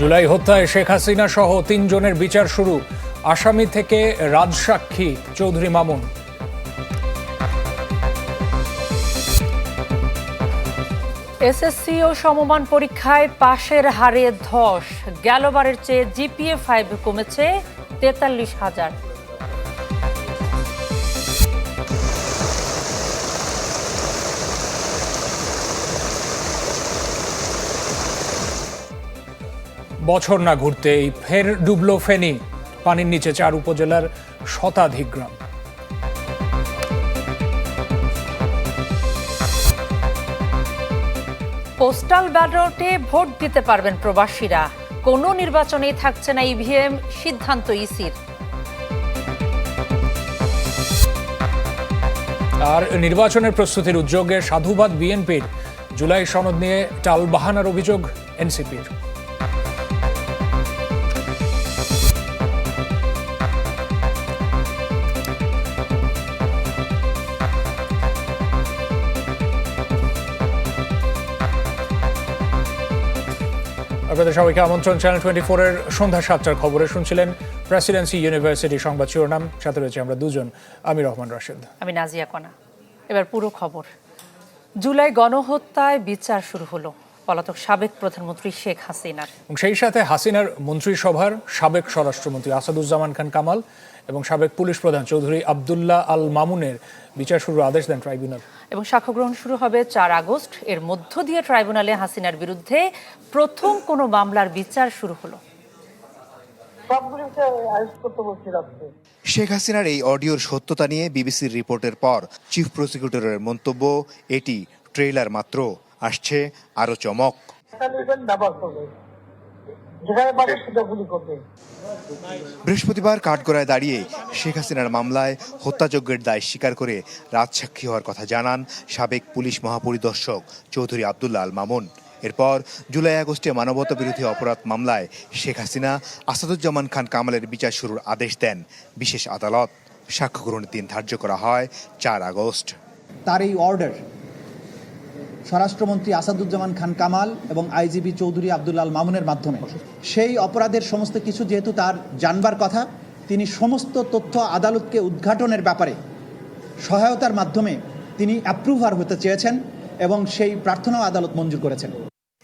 জুলাই হত্যায় শেখ হাসিনা সহ তিনজনের বিচার শুরু, আসামি থেকে রাজসাক্ষী চৌধুরী মামুন। এসএসসি ও সমমান পরীক্ষায় পাশের হারে ধস। গেলবারের চেয়ে জিপিএ ফাইভ কমেছে তেতাল্লিশ হাজার। বছর না ঘুরতেই ফের ডুবলো ফেনী পানির নিচে চার উপজেলার শতাধিক গ্রাম। পোস্টাল ব্যালটে ভোট দিতে পারবেন প্রবাসীরা। কোনো নির্বাচনেই থাকছে না ইভিএম সিদ্ধান্ত ইসির। আর নির্বাচনের প্রস্তুতির উদ্যোগে সাধুবাদ বিএনপির। জুলাই সনদ নিয়ে টালবাহানার অভিযোগ এনসিপির। আপনাদের সবাইকে আমন্ত্রণ। চ্যানেল টোয়েন্টি ফোরের সন্ধ্যা সাতটার খবরে শুনছিলেন প্রেসিডেন্সি ইউনিভার্সিটি সংবাদ শিরোনাম। সাথে রয়েছে আমরা দুজন আমি রহমান রাশেদ। আমি নাজিয়া কণা এবার পুরো খবর। জুলাই গণহত্যায় বিচার শুরু হলো। পলাতক সাবেক প্রধানমন্ত্রী শেখ হাসিনার। এবং সেই সাথে হাসিনার মন্ত্রিসভার সাবেক স্বরাষ্ট্রমন্ত্রী আসাদুজ্জামান খান কামাল এবং সাবেক পুলিশ প্রধান চৌধুরী আবদুল্লাহ আল মামুনের বিচার শুরুর আদেশ দেন ট্রাইব্যুনাল। এবং সাক্ষ্য গ্রহণ শুরু হবে চার আগস্ট। এর মধ্য দিয়ে ট্রাইব্যুনালে হাসিনার বিরুদ্ধে প্রথম কোনো মামলার বিচার শুরু হলো। শেখ হাসিনার এই অডিওর সত্যতা নিয়ে বিবিসির রিপোর্টের পর চিফ প্রসিকিউটরের মন্তব্য এটি ট্রেইলার মাত্র। আসছে আরও চমক। বৃহস্পতিবার কাঠগড়ায় দাঁড়িয়ে শেখ হাসিনার মামলায় হত্যাযজ্ঞের দায় স্বীকার করে রাজসাক্ষী হওয়ার কথা জানান সাবেক পুলিশ মহাপরিদর্শক চৌধুরী আবদুল্লাহ আল মামুন। এরপর জুলাই আগস্টে মানবতা বিরোধী অপরাধ মামলায় শেখ হাসিনা আসাদুজ্জামান খান কামালের বিচার শুরুর আদেশ দেন বিশেষ আদালত। সাক্ষ্য গ্রহণের দিন ধার্য করা হয় চার আগস্ট। তার এই অর্ডার স্বরাষ্ট্রমন্ত্রী আসাদুজ্জামান খান কামাল এবং আইজিবি চৌধুরী আব্দুল্লাল মামুনের মাধ্যমে। সেই অপরাধের সমস্ত কিছু যেহেতু তার জানবার কথা, তিনি সমস্ত তথ্য আদালতকে উদ্ঘাটনের ব্যাপারে সহায়তার মাধ্যমে তিনি অ্যাপ্রুভার হতে চেয়েছেন এবং সেই প্রার্থনাও আদালত মঞ্জুর করেছেন।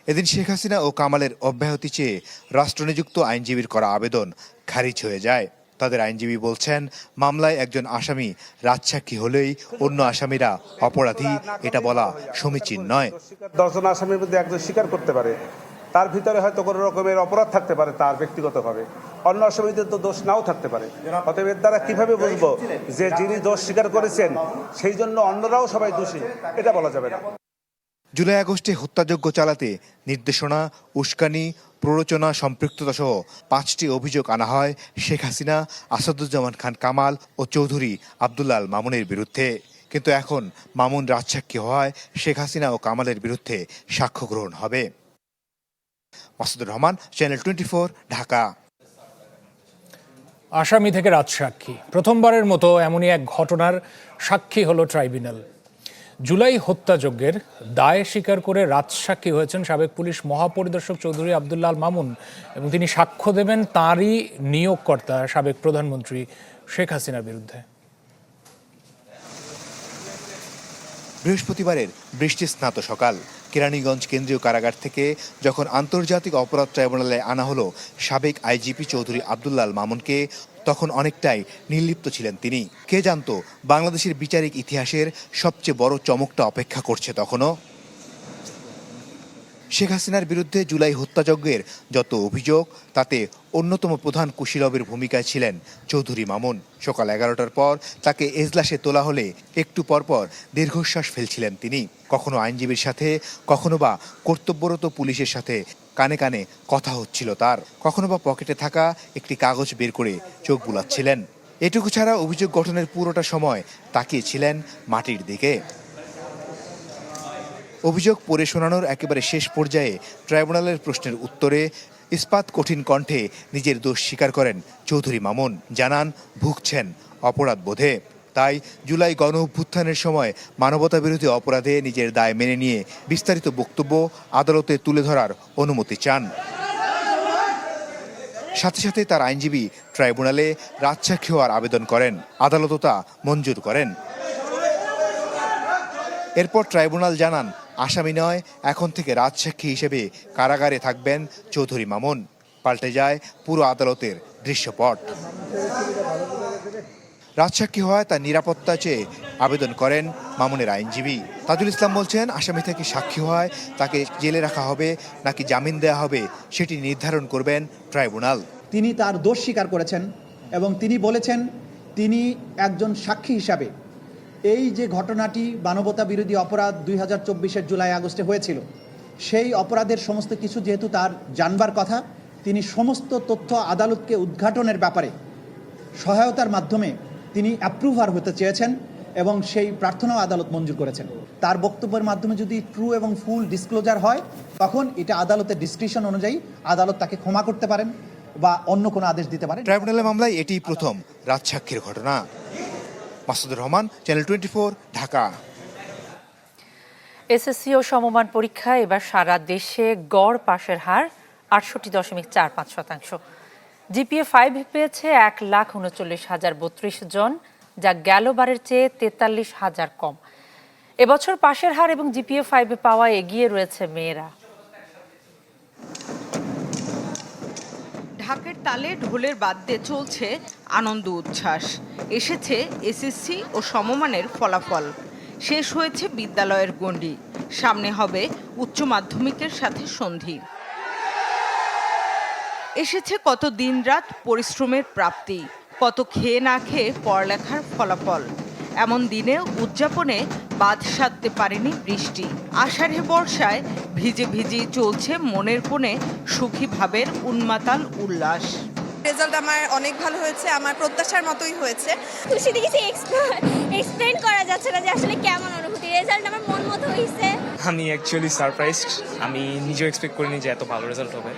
এদিন শেখ হাসিনা ও কামালের অব্যাহতি চেয়ে রাষ্ট্রনিযুক্ত আইনজীবীর করা আবেদন খারিজ হয়ে যায়। তাদের আইনজীবী বলছেন মামলায় একজন আসামি রাজসাক্ষী হলেই অন্য আসামিরা অপরাধী এটা বলা সমীচীন নয়। দশজন আসামির মধ্যে একজন স্বীকার করতে পারে। তার ভিতরে হয়তো কোনো রকমের অপরাধ থাকতে পারে তার ব্যক্তিগতভাবে। অন্য আসামিদের তো দোষ নাও থাকতে পারে। অতএব এর দ্বারা কীভাবে বুঝব যে যিনি দোষ স্বীকার করেছেন সেই জন্য অন্যরাও সবাই দোষী এটা বলা যাবে না। জুলাই আগস্টে হত্যাযজ্ঞ চালাতে নির্দেশনা উস্কানি প্ররোচনা, সম্পৃক্ততা সহ পাঁচটি অভিযোগ আনা হয় শেখ হাসিনা, আসাদুজ্জামান খান কামাল ও চৌধুরী আবদুল্লাল মামুনের বিরুদ্ধে। কিন্তু এখন মামুন রাজসাক্ষী হওয়ায় শেখ হাসিনা ও কামালের বিরুদ্ধে সাক্ষ্য গ্রহণ হবে। Masudur Rahman, channel twenty Dhaka. আসামি থেকে রাজসাক্ষী। প্রথমবারের মতো এমনই এক ঘটনার সাক্ষী হলো ট্রাইব্যুনাল। জুলাই হত্যাযজ্ঞের দায় স্বীকার করে রাজসাক্ষী হয়েছেন সাবেক পুলিশ মহাপরিদর্শক চৌধুরী আবদুল্লাহ মামুন এবং তিনি সাক্ষ্য দেবেন তাঁরই নিয়োগকর্তা সাবেক প্রধানমন্ত্রী শেখ হাসিনার বিরুদ্ধে। বৃহস্পতিবারের বৃষ্টি স্নাত সকাল। কেরানীগঞ্জ কেন্দ্রীয় কারাগার থেকে যখন আন্তর্জাতিক অপরাধ ট্রাইব্যুনালে আনা হলো, সাবেক আইজিপি চৌধুরী আবদুল্লাহ আল মামুনকে তখন অনেকটাই নির্লিপ্ত ছিলেন তিনি। কে জানতো, বাংলাদেশের বিচারিক ইতিহাসের সবচেয়ে বড় চমকটা অপেক্ষা করছে তখনও? শেখ হাসিনার বিরুদ্ধে জুলাই হত্যাযজ্ঞের যত অভিযোগ, তাতে অন্যতম প্রধান কুশীলবের ভূমিকায় ছিলেন চৌধুরী মামুন। সকাল এগারোটার পর তাকে এজলাসে তোলা হলে একটু পরপর দীর্ঘশ্বাস ফেলছিলেন তিনি। কখনো আইনজীবীর সাথে, কখনো বা কর্তব্যরত পুলিশের সাথে কানে কানে কথা হচ্ছিল তার। কখনো বা পকেটে থাকা একটি কাগজ বের করে চোখ বুলাচ্ছিলেন। এটুকু ছাড়া অভিযোগ গঠনের পুরোটা সময় তাকিয়েছিলেন মাটির দিকে। অভিযোগ পড়ে শোনানোর একেবারে শেষ পর্যায়ে ট্রাইব্যুনালের প্রশ্নের উত্তরে ইস্পাত কঠিন কণ্ঠে নিজের দোষ স্বীকার করেন চৌধুরী মামুন। জানান, ভুগছেন অপরাধ বোধে তাই জুলাই গণ অভ্যুত্থানের সময় মানবতা বিরোধী অপরাধে নিজের দায় মেনে নিয়ে বিস্তারিত বক্তব্য আদালতে তুলে ধরার অনুমতি চান। সাথে সাথে তার আইনজীবী ট্রাইব্যুনালে রাজসাক্ষী হওয়ার আবেদন করেন। আদালতও তা মঞ্জুর করেন। এরপর ট্রাইব্যুনাল জানান, আসামি নয়, এখন থেকে রাজসাক্ষী হিসেবে কারাগারে থাকবেন চৌধুরী মামুন। পাল্টে যায় পুরো আদালতের দৃশ্যপট। রাজসাক্ষী হওয়ায় তার নিরাপত্তা চেয়ে আবেদন করেন মামুনের আইনজীবী। তাজুল ইসলাম বলছেন, আসামি থেকে সাক্ষী হওয়ায় তাকে জেলে রাখা হবে নাকি জামিন দেওয়া হবে সেটি নির্ধারণ করবেন ট্রাইব্যুনাল। তিনি তার দোষ স্বীকার করেছেন এবং তিনি বলেছেন, তিনি একজন সাক্ষী হিসাবে। এই যে ঘটনাটি মানবতা বিরোধী অপরাধ দুই হাজার চব্বিশের জুলাই আগস্টে হয়েছিল, সেই অপরাধের সমস্ত কিছু যেহেতু তার জানবার কথা, তিনি সমস্ত তথ্য আদালতকে উদ্ঘাটনের ব্যাপারে সহায়তার মাধ্যমে তিনি অ্যাপ্রুভার হতে চেয়েছেন এবং সেই প্রার্থনাও আদালত মঞ্জুর করেছেন। তার বক্তব্যের মাধ্যমে যদি ট্রু এবং ফুল ডিসক্লোজার হয় তখন এটা আদালতের ডিসক্রিপশন অনুযায়ী আদালত তাকে ক্ষমা করতে পারেন বা অন্য কোনো আদেশ দিতে পারেন। ট্রাইব্যুনালের মামলায় এটিই প্রথম রাজসাক্ষীর ঘটনা। Masudur Rahman channel twenty Dhaka. SSC ও সমমান পরীক্ষায় এবার সারা দেশে গড় পাশের হার আটষট্টি দশমিক চার পাঁচ শতাংশ। জিপিএ ফাইভ পেয়েছে এক লাখ উনচল্লিশ হাজার বত্রিশ জন, যা গেল বারের চেয়ে তেতাল্লিশ হাজার কম। এবছর পাশের হার এবং জিপিএ ফাইভে পাওয়া এগিয়ে রয়েছে মেয়েরা। ঢাকের তালে ঢোলের বাদ্যে চলছে আনন্দ উচ্ছ্বাস। এসেছে এসএসসি ও সমমানের ফলাফল। শেষ হয়েছে বিদ্যালয়ের গণ্ডি। সামনে হবে উচ্চ মাধ্যমিকের সাথে সন্ধি। এসেছে কত দিনরাত পরিশ্রমের প্রাপ্তি কত খেয়ে না খেয়ে পড়ালেখার ফলাফল। এমন দিনে উদযাপনে বাদ সাধতে পারেনি বৃষ্টি। আষাঢ়ে বর্ষায় ভিজে ভিজে চলছে মনের কোণে সুখী ভাবের উন্মাতাল উল্লাস। রেজাল্ট আমার অনেক ভালো হয়েছে আমার প্রত্যাশার মতোই হয়েছে। খুশিতে কিছু এক্সপ্লেন করা যাচ্ছে না যে আসলে কেমন অনুভূতি। রেজাল্ট আমার মন মতো হয়েছে আমি অ্যাকচুয়ালি সারপ্রাইজড আমি নিজেও এক্সপেক্ট করিনি যে এত ভালো রেজাল্ট হবে।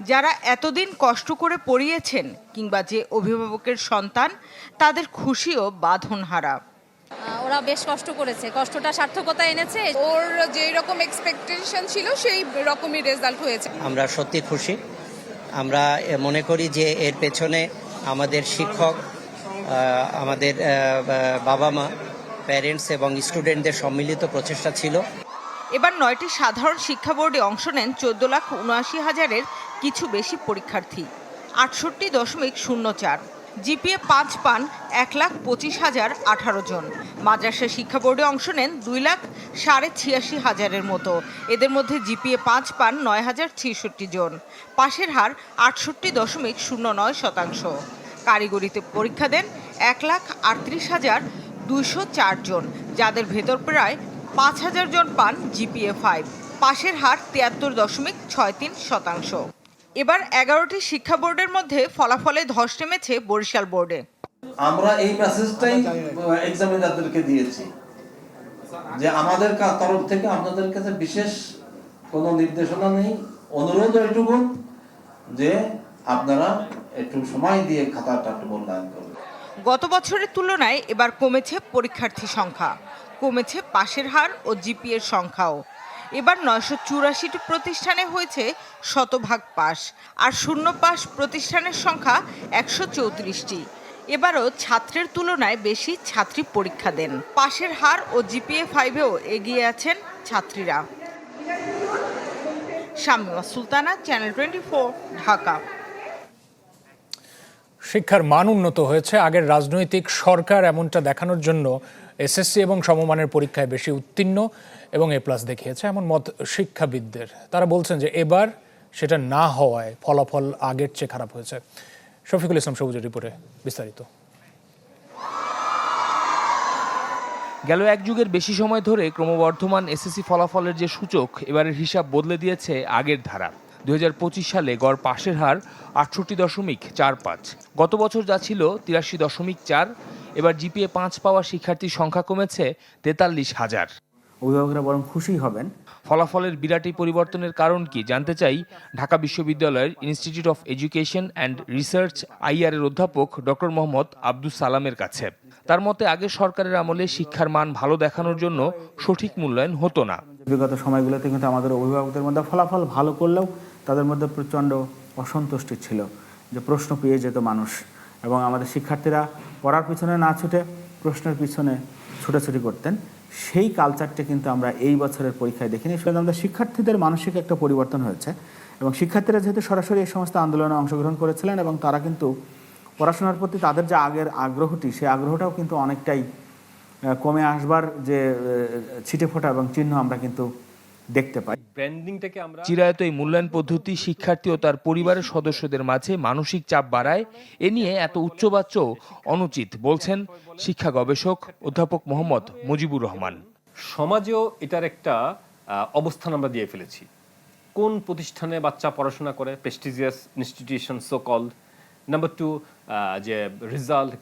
যারা এতদিন কষ্ট করে পড়িয়েছেন কিংবা যে অভিভাবকের সন্তান তাদের খুশিও বাঁধনহারা। ওরা বেশ কষ্ট করেছে। কষ্টটা সার্থকতা এনেছে। ওর যেই রকম এক্সপেকটেশন ছিল সেই রকমই রেজাল্ট হয়েছে। আমরা সত্যি খুশি। আমরা মনে করি যে এর পেছনে আমাদের শিক্ষক আমাদের বাবা মা প্যারেন্টস এবং স্টুডেন্টদের সম্মিলিত প্রচেষ্টা ছিল। এবার নয়টি সাধারণ শিক্ষা বোর্ডে অংশ নেন চোদ্দ লাখ উনআশি হাজারের কিছু বেশি পরীক্ষার্থী। আটষট্টি দশমিক শূন্য চার। জিপিএ পাঁচ পান এক লাখ পঁচিশ হাজার আঠারো জন। মাদ্রাসা শিক্ষা বোর্ডে অংশ নেন দুই লাখ সাড়ে ছিয়াশি হাজারের মতো। এদের মধ্যে জিপিএ পাঁচ পান নয় হাজার ছেষট্টি জন। পাশের হার আটষট্টি দশমিক শূন্য নয় শতাংশ। কারিগরিতে পরীক্ষা দেন এক লাখ আটত্রিশ হাজার দুইশো চার জন, যাদের ভেতর প্রায় পাঁচ হাজার জন পান জিপিএ ফাইভ। পাশের হার তিয়াত্তর দশমিক ছয় তিন শতাংশ। এবার এগারোটি শিক্ষা বোর্ডের মধ্যে ফলাফলে ধস নেমেছে বরিশাল বোর্ডে। আমরা এই মেসেজটাই এক্সামিনারদেরকে দিয়েছি যে আমাদের তরফ থেকে আপনাদের কাছে বিশেষ কোনো নির্দেশনা নেই। অনুরোধ এটুকুন যে আপনারা একটু সময় দিয়ে খাতাটা একটু মূল্যায়ন করবেন গত বছরের তুলনায় এবার কমেছে পরীক্ষার্থী সংখ্যা কমেছে পাশের হার ও জিপিএর সংখ্যাও। এবার নয়শো চুরাশিটি প্রতিষ্ঠানে হয়েছে শতভাগ পাস, আর শূন্য পাস প্রতিষ্ঠানের সংখ্যা একশো চৌত্রিশটি। এবারও ছাত্রের তুলনায় বেশি ছাত্রী পরীক্ষা দেন। পাশের হার ও জিপিএ ফাইভেও এগিয়ে আছেন ছাত্রীরা। Shamima Sultana, channel twenty Dhaka. শিক্ষার মান উন্নত হয়েছে। আগের রাজনৈতিক সরকার এমনটা দেখানোর জন্য এসএসসি এবং সমমানের পরীক্ষায় বেশি উত্তীর্ণ। এবং এ প্লাস দেখিয়েছে এমন মত শিক্ষাবিদদের। তারা বলছেন যে এবার সেটা না হওয়ায় ফলাফল আগের চেয়ে খারাপ হয়েছে। শফিকুল ইসলাম সবুজের রিপোর্টে বিস্তারিত। গেল এক যুগের বেশি সময় ধরে ক্রমবর্ধমান এসএসসি ফলাফলের যে সূচক, এবারের হিসাব বদলে দিয়েছে আগের ধারা। দুই হাজার পঁচিশ সালে গড় পাশের হার আটষট্টি দশমিক চার পাঁচ। গত বছর যা ছিল তিরাশি দশমিক চার, এবার জিপিএ পাঁচ পাওয়া শিক্ষার্থীর সংখ্যা কমেছে তেতাল্লিশ হাজার। অভিভাবকরা বরং খুশি হবেন। ফলাফলের বিরাট এই পরিবর্তনের কারণ কি জানতে চাই ঢাকা বিশ্ববিদ্যালয়ের institute of education and research IR এর অধ্যাপক ডক্টর মোহাম্মদ আব্দুস সালামের কাছে। তার মতে আগে সরকারের আমলে শিক্ষার মান ভালো দেখানোর জন্য সঠিক মূল্যায়ন হতো না। বিগত সময়গুলোতে কিন্তু আমাদের অভিভাবকদের মধ্যে ফলাফল ভালো করলেও তাদের মধ্যে প্রচণ্ড অসন্তুষ্টি ছিল যে প্রশ্ন পেয়ে যেত মানুষ। এবং আমাদের শিক্ষার্থীরা পড়ার পিছনে না ছুটে প্রশ্নের পিছনে ছুটাছুটি করতেন। সেই কালচারটা কিন্তু আমরা এই বছরের পরীক্ষায় দেখিনি। সেটা আমাদের শিক্ষার্থীদের মানসিক একটা পরিবর্তন হয়েছে এবং শিক্ষার্থীরা যেহেতু সরাসরি এই সমস্ত আন্দোলনে অংশগ্রহণ করেছিলেন এবং তারা কিন্তু পড়াশোনার প্রতি তাদের যে আগের আগ্রহটি, সেই আগ্রহটাও কিন্তু অনেকটাই কমে আসবার যে ছিটে ফোটা এবং চিহ্ন আমরা কিন্তু দেখতে পাই। ব্র্যান্ডিংটাকে আমরা চিরায়ত এই মূল্যায়ন পদ্ধতি শিক্ষার্থী ও তার পরিবারের সদস্যদের মাঝে মানসিক চাপ বাড়ায় এ নিয়ে এত উচ্চবাচ্য অনুচিত বলছেন শিক্ষা গবেষক অধ্যাপক মোহাম্মদ মুজিবুর রহমান। সমাজেও এটার একটা অবস্থান আমরা দিয়ে ফেলেছি। কোন প্রতিষ্ঠানে বাচ্চা পড়াশোনা করে prestigious institution so call number two যে রেজাল্ট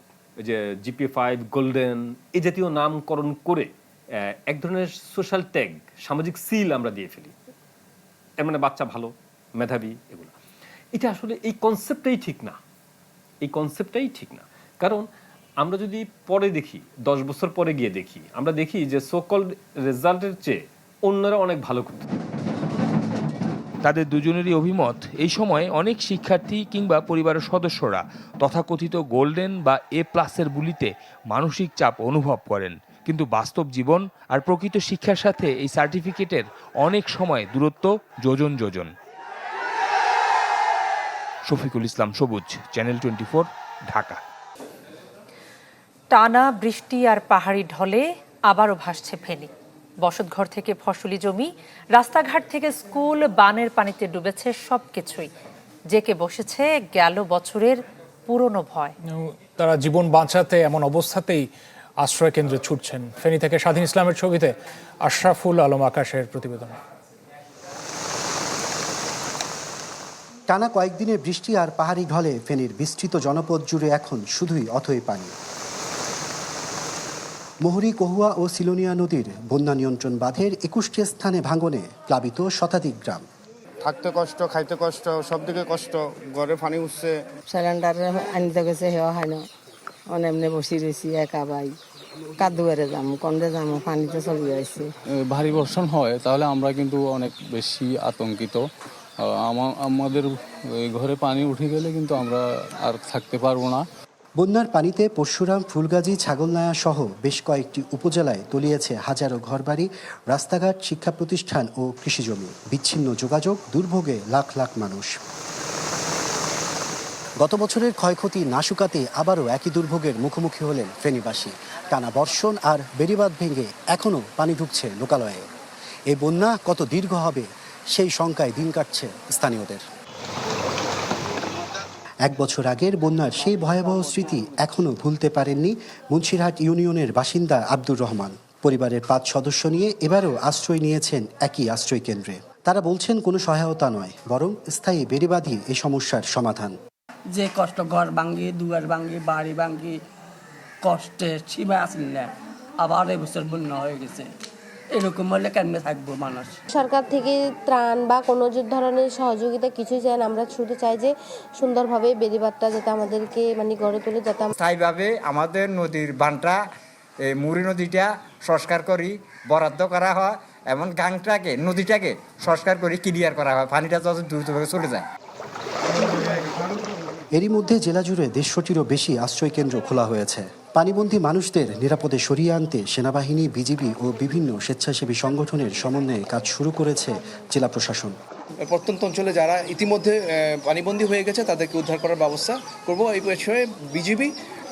যে জিপি ফাইভ গোল্ডেন এ জাতীয় নামকরণ করে এক ধরনের সোশ্যাল ট্যাগ সামাজিক সিল আমরা দিয়ে ফেলি। এর মানে বাচ্চা ভালো, মেধাবী এগুলো। এটা আসলে এই কনসেপ্টটাই ঠিক না। এই কনসেপ্টটাই ঠিক না। কারণ আমরা যদি পরে দেখি, দশ বছর পরে গিয়ে দেখি, আমরা দেখি যে সোকল রেজাল্টের চেয়ে অন্যরা অনেক ভালো করতে তাদের দুজনেরই অভিমত, এই সময় অনেক শিক্ষার্থী কিংবা পরিবারের সদস্যরা তথাকথিত গোল্ডেন বা এ প্লাসের বুলিতে মানসিক চাপ অনুভব করেন। কিন্তু বাস্তব জীবন আর প্রকৃত শিক্ষার সাথে এই সার্টিফিকেটের অনেক সময় দূরত্ব যোজন যোজন। শফিকুল ইসলাম সবুজ চ্যানেল টোয়েন্টি ঢাকা। টানা বৃষ্টি আর পাহাড়ি ঢলে আবারও ভাসছে ফেনী। বসতঘর থেকে ফসলি জমি রাস্তাঘাট থেকে স্কুল বানের পানিতে ডুবেছে সব সবকিছুই। জেকে বসেছে গেল বছরের পুরনো ভয়। তারা জীবন বাঁচাতে এমন অবস্থাতেই আশ্রয় কেন্দ্রে ছুটছেন। ফেনী থেকে স্বাধীন ইসলামের ছবিতে আশরাফুল আলম আকাশের প্রতিবেদন। টানা কয়েকদিনের বৃষ্টি আর পাহাড়ি ঢলে ফেনীর বিস্তৃত জনপদ জুড়ে এখন শুধুই অথই পানি। মোহরি কহুয়া ও সিলোনিয়া নদীর বন্যা নিয়ন্ত্রণ বাঁধের একুশটি স্থানে ভাঙনে প্লাবিত শতাধিক গ্রাম। থাকতে কষ্ট খাইতে কষ্ট সব দিকে কষ্ট। ঘরে পানি উঠছে। সিলিন্ডার আনিতে গেছে হেও হয় না। অনেক এমনি বসি রয়েছি একা বাই কাদুয়ারে যাম কন্দে যাম পানিতে চলে যাইছে ভারী বর্ষণ হয় তাহলে আমরা কিন্তু অনেক বেশি আতঙ্কিত। আমাদের এই ঘরে পানি উঠে গেলে কিন্তু আমরা আর থাকতে পারব না। বন্যার পানিতে পরশুরাম ফুলগাজী ছাগলনায়া সহ বেশ কয়েকটি উপজেলায় তলিয়েছে হাজারো ঘরবাড়ি রাস্তাঘাট শিক্ষা প্রতিষ্ঠান ও কৃষিজমি। বিচ্ছিন্ন যোগাযোগ দুর্ভোগে লাখ লাখ মানুষ। গত বছরের ক্ষয়ক্ষতি না শুকাতে আবারও একই দুর্ভোগের মুখোমুখি হলেন ফেনীবাসী। টানা বর্ষণ আর বেড়িবাঁধ ভেঙে এখনও পানি ঢুকছে লোকালয়ে। এই বন্যা কত দীর্ঘ হবে, সেই শঙ্কায় দিন কাটছে স্থানীয়দের। এক বছর আগের বন্যার সেই ভয়াবহ স্মৃতি এখনও ভুলতে পারেননি মুন্সিরহাট ইউনিয়নের বাসিন্দা আব্দুর রহমান। পরিবারের পাঁচ সদস্য নিয়ে এবারও আশ্রয় নিয়েছেন একই আশ্রয় কেন্দ্রে তারা বলছেন কোনো সহায়তা নয়, বরং স্থায়ী বেড়িবাঁধই এই সমস্যার সমাধান। যে কষ্ট ঘর ভাঙ্গি দুয়ার ভাঙ্গি বাড়ি ভাঙ্গি কষ্টে সীমা আসল না। আবার এবছর বন্যা হয়ে গেছে। এরকম হলে কেমনে থাকব মানুষ? সরকার থেকে ত্রাণ বা কোনো যে ধরনের সহযোগিতা কিছুই চাই না। আমরা শুধু চাই যে সুন্দরভাবে বেদিবাদটা যাতে আমাদেরকে মানে গড়ে তোলে যাতে স্থায়ীভাবে আমাদের নদীর বানটা এই মুড়ি নদীটা সংস্কার করি বরাদ্দ করা হয় এমন গাংটাকে নদীটাকে সংস্কার করে ক্লিয়ার করা হয়। পানিটা যত দ্রুতভাবে চলে যায়। এরই মধ্যে জেলা জুড়ে দেড়শোটিরও বেশি আশ্রয় কেন্দ্র খোলা হয়েছে। পানিবন্দী মানুষদের নিরাপদে সরিয়ে আনতে সেনাবাহিনী বিজিবি ও বিভিন্ন স্বেচ্ছাসেবী সংগঠনের সমন্বয়ে কাজ শুরু করেছে জেলা প্রশাসন। প্রত্যন্ত অঞ্চলে যারা ইতিমধ্যে পানিবন্দী হয়ে গেছে তাদেরকে উদ্ধার করার ব্যবস্থা করব। এই বিষয়ে বিজিবি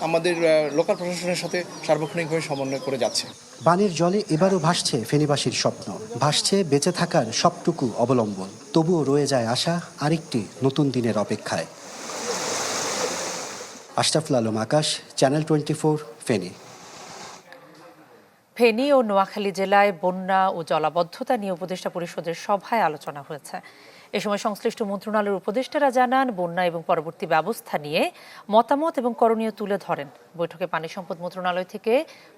আমাদের লোকাল প্রশাসনের সাথে সার্বক্ষণিকভাবে সমন্বয় করে যাচ্ছে। বানের জলে এবারও ভাসছে ফেনীবাসীর স্বপ্ন। ভাসছে বেঁচে থাকার সবটুকু অবলম্বন। তবুও রয়ে যায় আশা আরেকটি নতুন দিনের অপেক্ষায়। Ashraful Alam, Akash channel twenty four Feni. Feni ও নোয়াখালী জেলায় বন্যা ও জলাবদ্ধতা নিয়ে উপদেষ্টা পরিষদের সভায় আলোচনা হয়েছে। এ সময় সংশ্লিষ্ট মন্ত্রণালয়ের উপদেষ্টারা জানান, বন্যা এবং পরবর্তী ব্যবস্থা নিয়ে মতামত এবং করণীয় তুলে ধরেন। বৈঠকে পানি সম্পদ মন্ত্রণালয় থেকে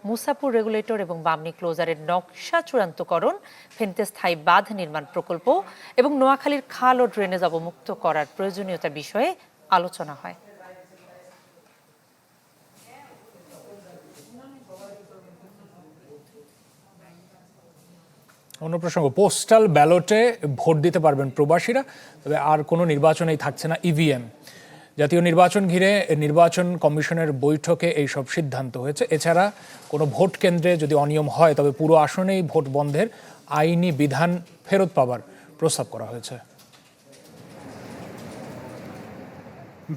মুসাপুর রেগুলেটর এবং বামনি ক্লোজারের নকশা চূড়ান্তকরণ, ফেনতে স্থায়ী বাঁধ নির্মাণ প্রকল্প এবং নোয়াখালীর খাল ও ড্রেনেজ অবমুক্ত করার প্রয়োজনীয়তা বিষয়ে আলোচনা হয়। অন্য প্রসঙ্গ পোস্টাল ব্যালটে ভোট দিতে পারবেন প্রবাসীরা, তবে আর কোনো নির্বাচনেই থাকছে না ইভিএম জাতীয় নির্বাচন ঘিরে নির্বাচন কমিশনের বৈঠকে এই সব সিদ্ধান্ত হয়েছে। এছাড়া কোনো ভোট কেন্দ্রে যদি অনিয়ম হয়, তবে পুরো আসনেই ভোট বন্ধের আইনি বিধান ফেরত পাবার প্রস্তাব করা হয়েছে।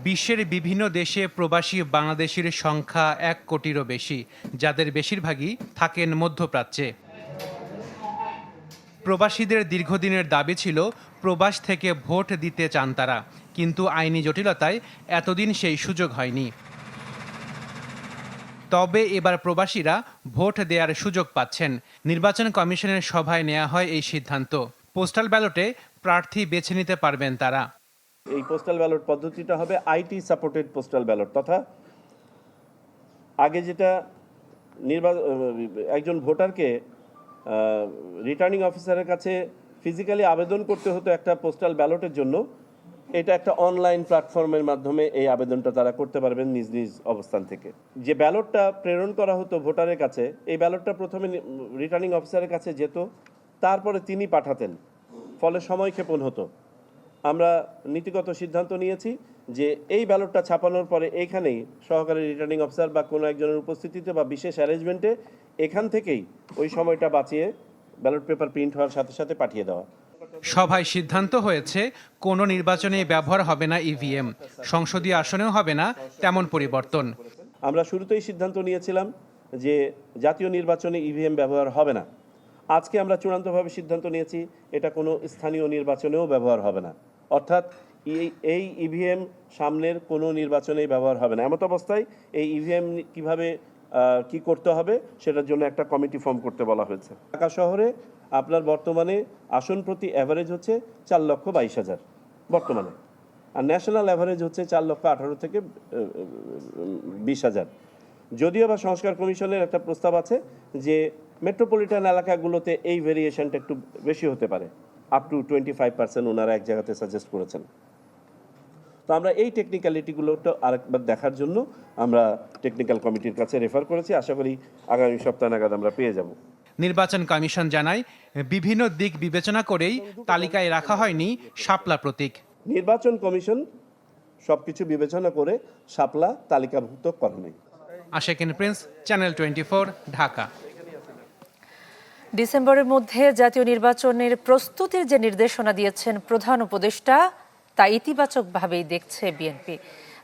বিশ্বের বিভিন্ন দেশে প্রবাসী বাংলাদেশির সংখ্যা এক কোটিরও বেশি, যাদের বেশিরভাগই থাকেন মধ্যপ্রাচ্যে। প্রবাসীদের দীর্ঘদিনের দাবি ছিল প্রবাস থেকে ভোট দিতে চান তারা, কিন্তু আইনি জটিলতায় এতদিন সেই সুযোগ হয়নি। তবে এবার প্রবাসীরা ভোট দেওয়ার সুযোগ পাচ্ছেন। নির্বাচন কমিশনের সভায় নেওয়া হয় এই সিদ্ধান্ত। পোস্টাল ব্যালটে প্রার্থী বেছে নিতে পারবেন তারা। এই পোস্টাল ব্যালট পদ্ধতিটা হবে আইটি সাপোর্টেড পোস্টাল ব্যালট, তথা আগে যেটা নির্বা একজন ভোটারকে রিটার্নিং অফিসারের কাছে ফিজিক্যালি আবেদন করতে হতো একটা পোস্টাল ব্যালটের জন্য। এটা একটা অনলাইন প্ল্যাটফর্মের মাধ্যমে এই আবেদনটা তারা করতে পারবেন নিজ নিজ অবস্থান থেকে। যে ব্যালটটা প্রেরণ করা হতো ভোটারের কাছে, এই ব্যালটটা প্রথমে রিটার্নিং অফিসারের কাছে যেত, তারপরে তিনি পাঠাতেন। ফলে সময় ক্ষেপণ হতো। আমরা নীতিগত সিদ্ধান্ত নিয়েছি যে এই ব্যালটটা ছাপানোর পরে এইখানেই সহকারী রিটার্নিং অফিসার বা কোনো একজনের উপস্থিতিতে বা বিশেষ অ্যারেঞ্জমেন্টে এখান থেকেই ওই সময়টা বাঁচিয়ে ব্যালট পেপার প্রিন্ট হওয়ার সাথে সাথে পাঠিয়ে দেওয়া। সভায় সিদ্ধান্ত হয়েছে কোনো নির্বাচনে ব্যবহার হবে না ইভিএম সংসদীয় আসনেও হবে না তেমন পরিবর্তন। আমরা শুরুতেই সিদ্ধান্ত নিয়েছিলাম যে জাতীয় নির্বাচনে ইভিএম ব্যবহার হবে না। আজকে আমরা চূড়ান্তভাবে সিদ্ধান্ত নিয়েছি এটা কোনো স্থানীয় নির্বাচনেও ব্যবহার হবে না। অর্থাৎ এই ইভিএম সামনের কোনো নির্বাচনেই ব্যবহার হবে না। এমত অবস্থায় এই ইভিএম কীভাবে কি করতে হবে? সেটার জন্য একটা কমিটি ফর্ম করতে বলা হয়েছে। ঢাকা শহরে আপনার বর্তমানে আসন প্রতি অ্যাভারেজ হচ্ছে চার লক্ষ বাইশ হাজার, বর্তমানে। আর ন্যাশনাল অ্যাভারেজ হচ্ছে চার লক্ষ আঠারো থেকে বিশ হাজার। যদিও বা সংস্কার কমিশনের একটা প্রস্তাব আছে যে মেট্রোপলিটন এলাকাগুলোতে এই ভেরিয়েশনটা একটু বেশি হতে পারে up to twenty five percent ওনারা এক জায়গাতে সাজেস্ট করেছেন। তো আমরা এই টেকনিক্যালিটিগুলোটা আরেকবার দেখার জন্য আমরা টেকনিক্যাল কমিটির কাছে রেফার করেছি। আশা করি আগামী সপ্তাহ নাগাদ আমরা পেয়ে যাব। নির্বাচন কমিশন জানায় বিভিন্ন দিক বিবেচনা করেই তালিকায় রাখা হয়নি শাপলা প্রতীক। নির্বাচন কমিশন সব কিছু বিবেচনা করে শাপলা তালিকাভুক্ত করেনি Ashekin Prince channel twenty Dhaka. ডিসেম্বরের মধ্যে জাতীয় নির্বাচনের প্রস্তুতির যে নির্দেশনা দিয়েছেন প্রধান উপদেষ্টা তা ইতিবাচকভাবেই দেখছে বিএনপি।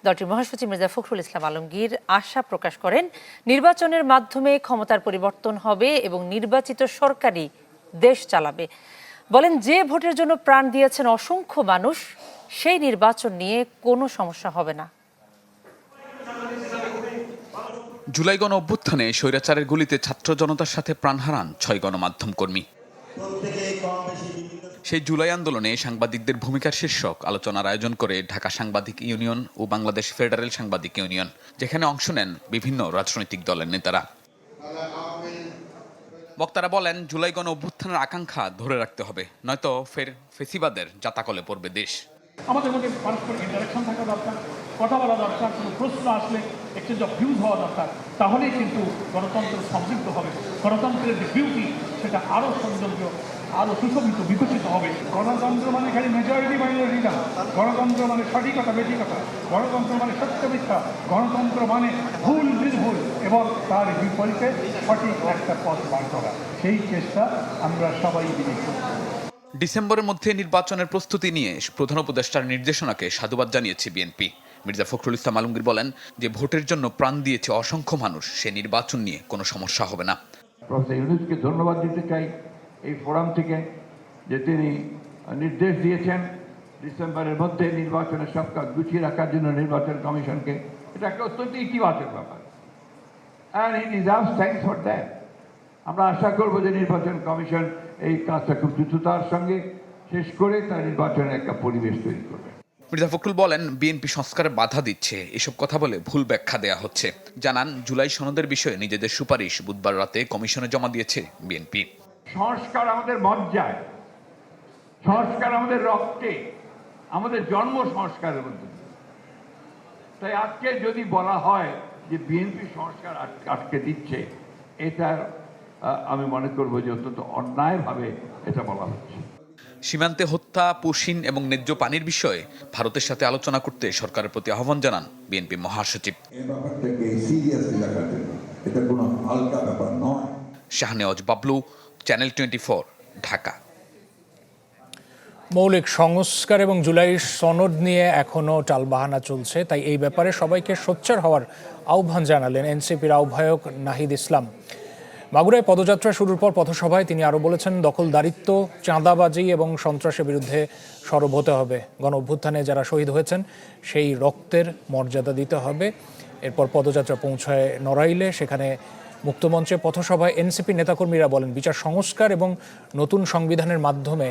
দলটির মহাসচিব মির্জা ফখরুল ইসলাম আলমগীর আশা প্রকাশ করেন, নির্বাচনের মাধ্যমে ক্ষমতার পরিবর্তন হবে এবং নির্বাচিত সরকারই দেশ চালাবে। বলেন, যে ভোটের জন্য প্রাণ দিয়েছেন অসংখ্য মানুষ, সেই নির্বাচন নিয়ে কোনো সমস্যা হবে না। জুলাই গণ অভ্যুত্থানে স্বৈরাচারের গুলিতে ছাত্র জনতার সাথে প্রাণ হারান ছয় গণমাধ্যম কর্মী। সেই জুলাই আন্দোলনে সাংবাদিকদের ভূমিকার শীর্ষক আলোচনার আয়োজন করে ঢাকা সাংবাদিক ইউনিয়ন ও বাংলাদেশ ফেডারেল সাংবাদিক ইউনিয়ন, যেখানে অংশ নেন বিভিন্ন রাজনৈতিক দলের নেতারা। বক্তারা বলেন, জুলাই গণ অভ্যুত্থানের আকাঙ্ক্ষা ধরে রাখতে হবে, নয়তো ফের ফেসিবাদের জাতাকলে পড়বে দেশ। আমাদের মধ্যে পারস্পরিক ইন্টারাকশন থাকা দরকার, কথা বলা দরকার, কোনো প্রশ্ন আসলে এক্সচেঞ্জ অফ ভিউজ হওয়া দরকার, তাহলেই কিন্তু গণতন্ত্র সমৃদ্ধ হবে। গণতন্ত্রের যে বিউটি সেটা আরও সৌন্দর্য আরও সুশোভিত বিকশিত হবে। গণতন্ত্র মানে খালি মেজরিটি মাইনরিটি না। গণতন্ত্র মানে সঠিকতা বেঠিকতা। গণতন্ত্র মানে সত্য মিথ্যা। গণতন্ত্র মানে ভুল নির্ভুল এবং তার বিপরীতে সঠিক একটা পথ বার করা। সেই চেষ্টা আমরা সবাই মিলে করছি ডিসেম্বরের মধ্যে নির্বাচনের প্রস্তুতি নিয়ে প্রধান উপদেষ্টার নির্দেশনাকে সাধুবাদ জানিয়েছে বিএনপি। মির্জা ফখরুল ইসলাম আলমগীর বলেন যে ভোটের জন্য প্রাণ দিয়েছে অসংখ্য মানুষ। সে নির্বাচন নিয়ে কোনো সমস্যা হবে না। প্রফেসর ইউনুসকে ধন্যবাদ দিতে চাই। এই ফোরাম থেকে যে তিনি নির্দেশ দিয়েছেন ডিসেম্বরের মধ্যে নির্বাচনের সব কাজ গুছিয়ে রাখার জন্য নির্বাচন কমিশনকে, এটা একটা অত্যন্ত ইতিবাচক ব্যাপার। And he deserves thanks for that আমরা আশা করব যে নির্বাচন কমিশন এই কাজটা খুব দ্রুততার সঙ্গে শেষ করে তার নির্বাচনের একটা পরিবেশ তৈরি করবে। মির্জা ফখরুল বলেন, বিএনপি সংস্কারে বাধা দিচ্ছে। এসব কথা বলে ভুল ব্যাখ্যা দেয়া হচ্ছে। জানান, জুলাই সনদের বিষয়ে নিজেদের সুপারিশ বুধবার রাতে কমিশনে জমা দিয়েছে বিএনপি। সংস্কার আমাদের মজ্জায় সংস্কার আমাদের রক্তে আমাদের জন্ম সংস্কারের মধ্যে তাই আজকে যদি বলা হয় যে বিএনপি সংস্কার আটকে দিচ্ছে এটা আমি মনে করব যে অত্যন্ত অন্যায়ভাবে এটা বলা হচ্ছে। সীমান্তে হত্যা পুশিন এবং ন্যায্য পানির বিষয়ে ভারতের সাথে আলোচনা করতে সরকারের প্রতি আহ্বান জানান বিএনপি মহাসচিব। এই ব্যাপারটাকে সিরিয়াসলি এটা কোনো হালকা ব্যাপার নয়। Shahnewaz Bablu channel twenty four Dhaka মৌলিক সংস্কার এবং জুলাই সনদ নিয়ে এখনও টালবাহানা চলছে, তাই এই ব্যাপারে সবাইকে সোচ্চার হওয়ার আহ্বান জানালেন এনসিপির আহ্বায়ক নাহিদ ইসলাম। মাগুরায় পদযাত্রা শুরুর পর পথসভায় তিনি আরও বলেছেন দখলদারিত্ব চাঁদাবাজি এবং সন্ত্রাসের বিরুদ্ধে সরব হতে হবে। গণ অভ্যুত্থানে যারা শহীদ হয়েছেন, সেই রক্তের মর্যাদা দিতে হবে। এরপর পদযাত্রা পৌঁছায় নড়াইলে, সেখানে মুক্তমঞ্চে পথসভায় এনসিপি নেতাকর্মীরা বলেন বিচার সংস্কার এবং নতুন সংবিধানের মাধ্যমে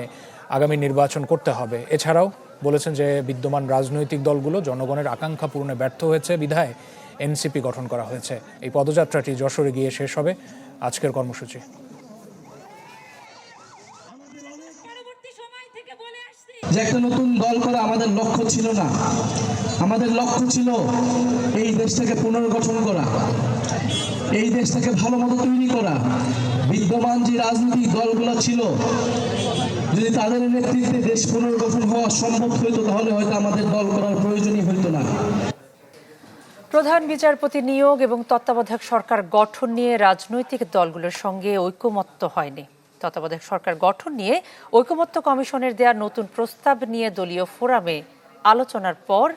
আগামী নির্বাচন করতে হবে। এছাড়াও বলেছেন যে বিদ্যমান রাজনৈতিক দলগুলো জনগণের আকাঙ্ক্ষা পূরণে ব্যর্থ হয়েছে বিধায় এনসিপি গঠন করা হয়েছে। এই পদযাত্রাটি যশোরে গিয়ে শেষ হবে। আজকের কর্মসূচি। যে একটা নতুন দল করা আমাদের লক্ষ্য ছিল না। আমাদের লক্ষ্য ছিল এই দেশটাকে পুনর্গঠন করা। এই দেশটাকে ভালো মতো তৈরি করা। বিদ্যমান যে রাজনৈতিক দলগুলো ছিল, যদি তাদের নেতৃত্বে দেশ পুনর্গঠন হওয়া সম্ভব হইতো, তাহলে হয়তো আমাদের দল করার প্রয়োজনই হইতো না। প্রধান বিচারপতি নিয়োগ এবং তত্ত্বাবধায়ক সরকার গঠন নিয়ে রাজনৈতিক দলগুলোর সঙ্গে ঐকমত্য হয়নি। তত্ত্বাবধায়ক সরকার গঠন নিয়ে ঐকমত্য কমিশনের দেয়া নতুন প্রস্তাব নিয়ে দলীয় ফোরামে আলোচনার পর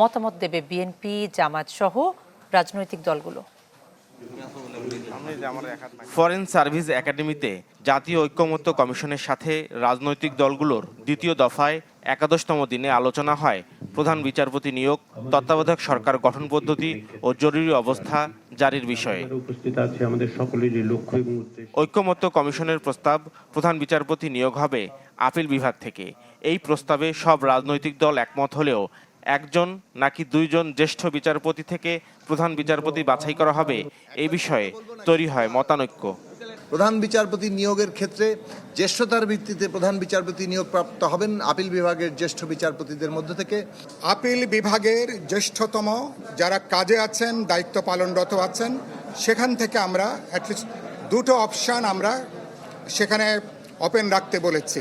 মতামত দেবে বিএনপি জামাত সহ রাজনৈতিক দলগুলো। ফরেন সার্ভিস একাডেমিতে জাতীয় ঐক্যমত্য কমিশনের সাথে রাজনৈতিক দলগুলোর দ্বিতীয় দফায় একাদশতম দিনে আলোচনা হয়। প্রধান বিচারপতি নিয়োগ তত্ত্বাবধায়ক সরকার গঠন পদ্ধতি ও জরুরি অবস্থা জারির বিষয়ে। ঐক্যমত্য কমিশনের প্রস্তাব প্রধান বিচারপতি নিয়োগ হবে আপিল বিভাগ থেকে। এই প্রস্তাবে সব রাজনৈতিক দল একমত হলেও একজন নাকি দুইজন জ্যেষ্ঠ বিচারপতি থেকে প্রধান বিচারপতি বাছাই করা হবে? এই বিষয়ে তৈরি হয় মতানৈক্য। প্রধান বিচারপতি নিয়োগের ক্ষেত্রে জ্যেষ্ঠতার ভিত্তিতে প্রধান বিচারপতি নিয়োগ প্রাপ্ত হবেন আপিল বিভাগের জ্যেষ্ঠ বিচারপতিদের মধ্য থেকে। আপিল বিভাগের জ্যেষ্ঠতম যারা কাজে আছেন দায়িত্ব পালনরত আছেন সেখান থেকে আমরা অ্যাটলিস্ট দুটো অপশান আমরা সেখানে ওপেন রাখতে বলেছি।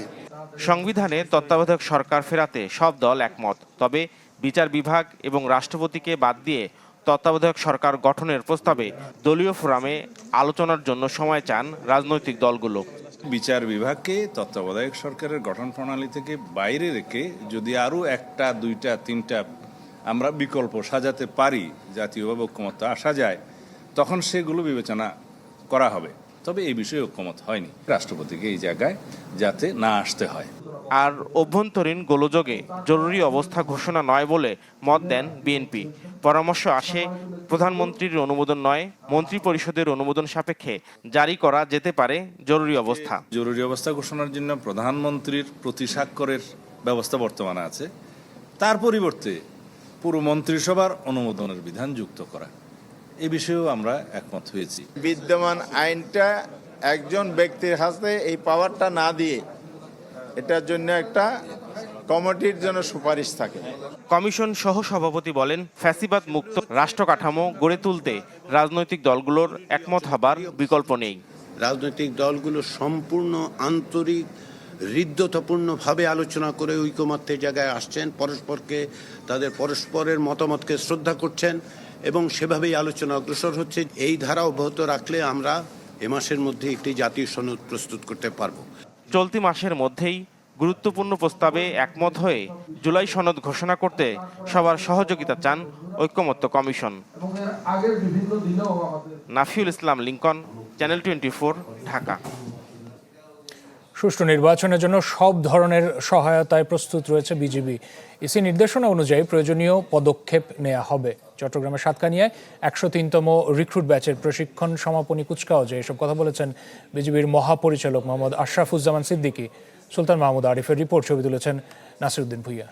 সংবিধানে তত্ত্বাবধায়ক সরকার ফেরাতে সব দল একমত তবে বিচার বিভাগ এবং রাষ্ট্রপতিকে বাদ দিয়ে তত্ত্বাবধায়ক সরকার গঠনের প্রস্তাবে দলীয় ফোরামে আলোচনার জন্য সময় চান রাজনৈতিক দলগুলো। বিচার বিভাগকে তত্ত্বাবধায়ক সরকারের গঠন প্রণালী থেকে বাইরে রেখে যদি আরও একটা, দুইটা, তিনটা আমরা বিকল্প সাজাতে পারি, জাতীয়ভাবে ঐক্যমত্য আসা যায়, তখন সেগুলো বিবেচনা করা হবে। তবে এই বিষয়ে ঐক্যমত হয়নি। রাষ্ট্রপতিকে এই জায়গায় যাতে না আসতে হয়। আর অভ্যন্তরীণ গোলযোগে জরুরি অবস্থা ঘোষণা নয় বলে মত দেন বিএনপি। পরামর্শ আসে প্রধানমন্ত্রীর অনুমোদন নয় মন্ত্রী পরিষদের অনুমোদন সাপেক্ষে জারি করা যেতে পারে জরুরি অবস্থা। জরুরি অবস্থা ঘোষণার জন্য প্রধানমন্ত্রীর প্রতি স্বাক্ষরের ব্যবস্থা বর্তমানে আছে। তার পরিবর্তে পুরো মন্ত্রিসভার অনুমোদনের বিধান যুক্ত করা। এ বিষয়েও আমরা একমত হয়েছি। বিদ্যমান আইনটা একজন ব্যক্তির হাতে এই পাওয়ারটা না দিয়ে এটার জন্য একটা কমিটির জন্য সুপারিশ থাকে। কমিশন সহ সভাপতি বলেন ফ্যাসিবাদ মুক্ত রাষ্ট্র কাঠামো গড়ে তুলতে রাজনৈতিক দলগুলোর একমত হবার বিকল্প নেই। রাজনৈতিক দলগুলো সম্পূর্ণ আন্তরিক হৃদ্যতাপূর্ণভাবে আলোচনা করে ঐকমত্যের জায়গায় আসছেন পরস্পরকে তাদের পরস্পরের মতামতকে শ্রদ্ধা করছেন এবং সেভাবেই আলোচনা অগ্রসর হচ্ছে। এই ধারা অব্যাহত রাখলে আমরা এ মাসের মধ্যে একটি জাতীয় সনদ প্রস্তুত করতে পারব। চলতি মাসের মধ্যেই গুরুত্বপূর্ণ প্রস্তাবে একমত হয়ে জুলাই সনদ ঘোষণা করতে সবার সহযোগিতা চান ঐক্যমত্য commission. Nafiul Islam Lincoln channel twenty Dhaka. সুষ্ঠু নির্বাচনের জন্য সব ধরনের সহায়তায় প্রস্তুত রয়েছে বিজিবি। ইসি নির্দেশনা অনুযায়ী প্রয়োজনীয় পদক্ষেপ নেওয়া হবে। চট্টগ্রামের সাতকানিয়ায় একশো তিনতম রিক্রুট ব্যাচের প্রশিক্ষণ সমাপনী কুচকাওয়াজে এসব কথা বলেছেন বিজিবির মহাপরিচালক মোহাম্মদ আশরাফুজ্জামান সিদ্দিকী। সুলতান মাহমুদ আরিফের রিপোর্ট ছবি তুলেছেন নাসিরুদ্দিন ভুইয়া।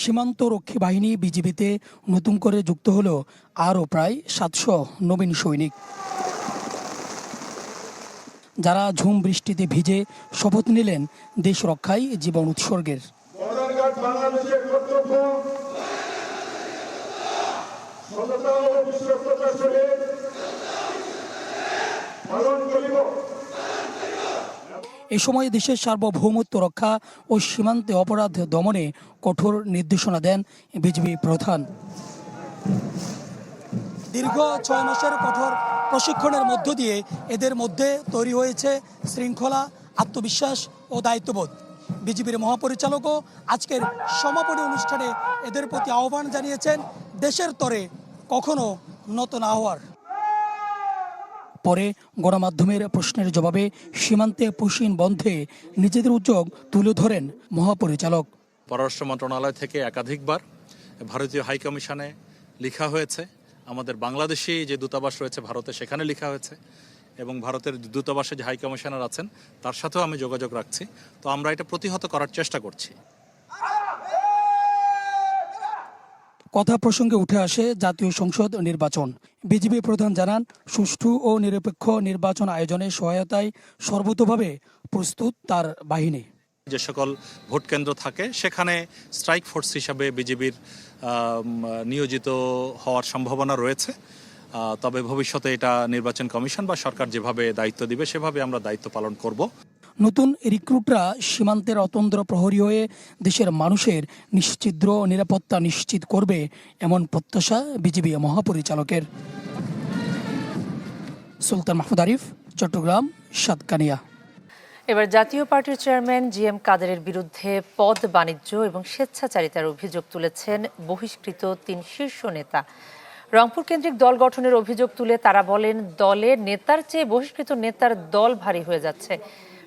সীমান্ত রক্ষী বাহিনী বিজিবিতে নতুন করে যুক্ত হলো আরও প্রায় সাতশো নবীন সৈনিক। যারা ঝুম বৃষ্টিতে ভিজে শপথ নিলেন দেশ রক্ষায় জীবন উৎসর্গের। এ সময় দেশের সার্বভৌমত্ব রক্ষা ও সীমান্তে অপরাধ দমনে কঠোর নির্দেশনা দেন বিজিবি প্রধান। দীর্ঘ ছয় মাসের কঠোর প্রশিক্ষণের মধ্য দিয়ে এদের মধ্যে তৈরি হয়েছে শৃঙ্খলা, আত্মবিশ্বাস ও দায়িত্ববোধ। বিজিবির মহাপরিচালকও আজকের সমাপনী অনুষ্ঠানে এদের প্রতি আহ্বান জানিয়েছেন, দেশের তরে কখনো নত না হওয়ার। পরে গণমাধ্যমের প্রশ্নের জবাবে সীমান্তে পুশিন বন্ধে নিজেদের উদ্যোগ তুলে ধরেন মহাপরিচালক। পররাষ্ট্র মন্ত্রণালয় থেকে একাধিকবার ভারতীয় হাই কমিশনে লেখা হয়েছে আমাদের বাংলাদেশি যে দূতাবাস রয়েছে ভারতে সেখানে লেখা হয়েছে এবং ভারতের দূতাবাসে যে হাই কমিশনার আছেন তার সাথেও আমি যোগাযোগ রাখছি। তো আমরা এটা প্রতিহত করার চেষ্টা করছি। কথা প্রসঙ্গে উঠে আসে জাতীয় সংসদ নির্বাচন। বিজেপি প্রধান জানান সুষ্ঠু ও নিরপেক্ষ নির্বাচন আয়োজনে সহায়তায় সর্বতোভাবে প্রস্তুত তার বাহিনী। যে সকল ভোট কেন্দ্র থাকে সেখানে স্ট্রাইক ফোর্স হিসাবে বিজিবির নিয়োজিত হওয়ার সম্ভাবনা রয়েছে। তবে ভবিষ্যতে এটা নির্বাচন কমিশন বা সরকার যেভাবে দায়িত্ব দিবে, সেভাবে আমরা দায়িত্ব পালন করব। নতুন রিক্রুটরা সীমান্তের অতন্দ্র প্রহরী হয়ে দেশের মানুষের নিশ্চিদ্র নিরাপত্তা নিশ্চিত করবে, এমন প্রত্যাশা বিজেপি মহাপরিচালকের। সুলতান মাহমুদ আরিফ, চট্টগ্রাম, সাতকানিয়া। এবার জাতীয় পার্টির চেয়ারম্যান জি এম কাদেরের বিরুদ্ধে পদ বাণিজ্য এবং স্বেচ্ছাচারিতার অভিযোগ তুলেছেন বহিষ্কৃত তিন শীর্ষ নেতা। রংপুর কেন্দ্রিক দল গঠনের অভিযোগ তুলে তারা বলেন, দলে নেতার চেয়ে বহিষ্কৃত নেতার দল ভারী হয়ে যাচ্ছে।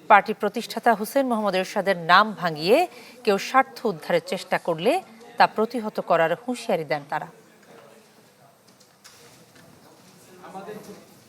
পার্টি প্রতিষ্ঠাতা হুসেন মোহাম্মদ এরশাদের নাম ভাঙিয়ে কেউ স্বার্থ উদ্ধারের চেষ্টা করলে তা প্রতিহত করার হুঁশিয়ারি দেন তারা।